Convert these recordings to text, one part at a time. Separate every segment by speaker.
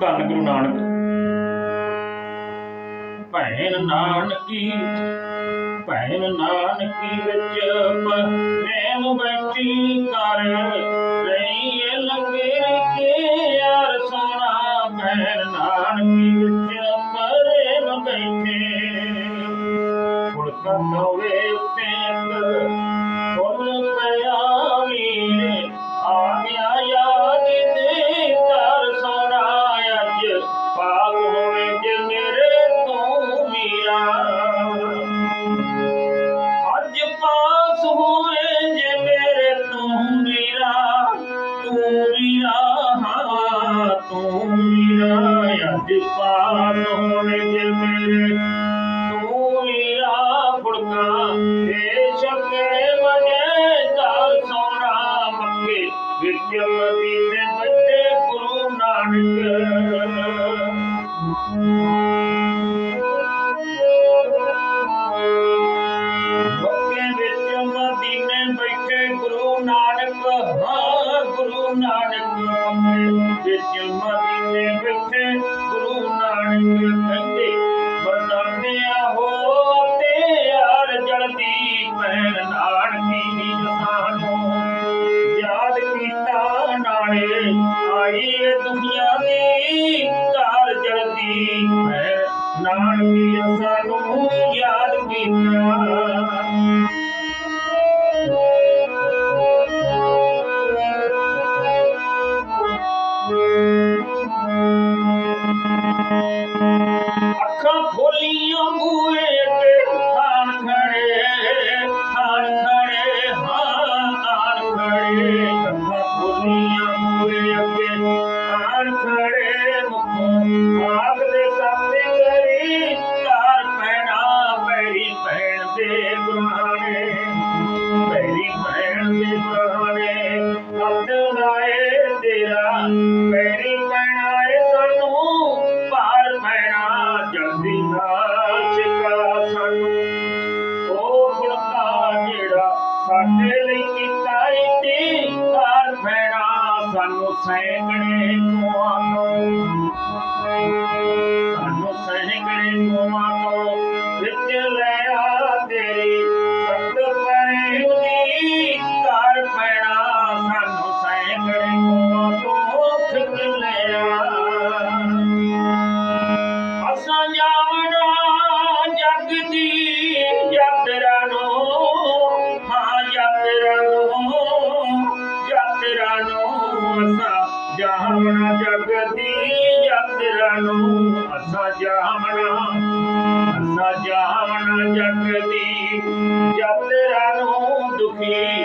Speaker 1: ਧੰਨ ਗੁਰੂ ਨਾਨਕ। ਭੈਣ ਨਾਨਕੀ ਭੈਣ ਨਾਨਕੀ ਵਿੱਚ ਪ੍ਰੇਮ ਬੈਠੀ ਕਰ ਰਹੀ ਭੈਣ ਨਾਨਕੀ ਵਿੱਚ ਪ੍ਰੇਮ ਬੈਠੇ। ਫੁਲਕਾ ਹੋਵੇ ਉੱਤੇ गुरू नाने आई दुनिया चढ़ंदी भेण नानकी सू यादि कंद come, holy. सहेड़े सो सहे ਚਾਹਮਣਾ ਜਗ ਦੀ ਯਾਤਰਾ ਅਸਾ ਅਸਾਂ ਅਸਾ ਅਸਾਂ ਚਾਹਮਣਾ ਜਗ ਦੀ ਦੁਖੀ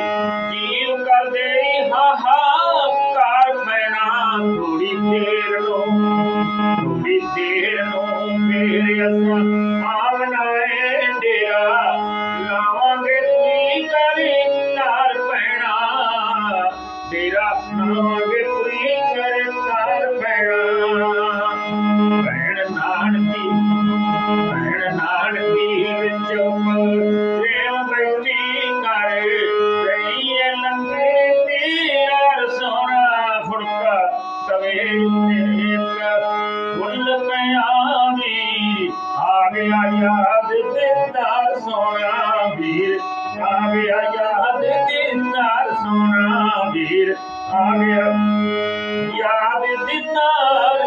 Speaker 1: आया दिलदार सोना वीर आगे आया दिलदार सोना वीर आगे याद दिलदार